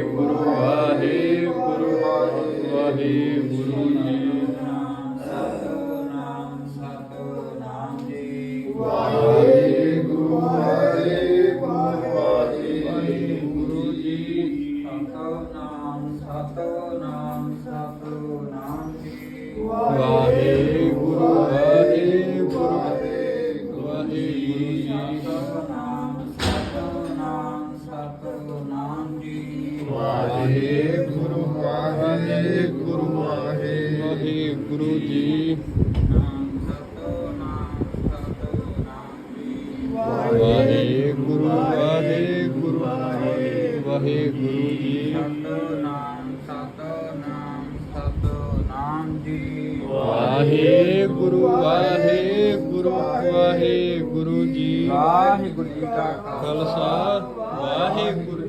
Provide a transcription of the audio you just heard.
ਗੁਰੂ ਵਾਹਿਗੁਰੂ ਵਾਹਿਗੁਰੂ ਜੀ। ਸਤਨਾਮ ਸਤਨਾਮ ਜੀ ਵਾਹਿਗੁਰੂ ਵਾਹਿਗੁਰੂ ਵਾਹਿਗੁਰੂ ਜੀ। ਸਤਨਾਮ ਸਤਨਾਮ ਸਤਨਾਮ ਜੀ ਵਾਹਿਗੁਰੂ ਵਾਹਿਗੁਰੂ ਵਾਹਿਗੁਰੂ ਜੀ। ਵਾਹਿਗੁਰੂ ਵਾਹਿਗੁਰੂ ਵਾਹਿਗੁਰੂ ਜੀ। ਜੀ ਵਾਹਿਗੁਰੂ ਵਾਹਿਗੁਰੂ ਵਾਹਿਗੁਰੂ ਜੀ। ਸਤਨਾਮ ਸਤਨਾਮ ਸਤਨਾਮ ਜੀ ਵਾਹਿਗੁਰੂ ਵਾਹਿਗੁਰੂ ਵਾਹਿਗੁਰੂ ਜੀ। ਵਾਹਿਗੁਰੂ ਜੀ ਕਾ ਖਾਲਸਾ। ਵਾਹਿਗੁਰੂ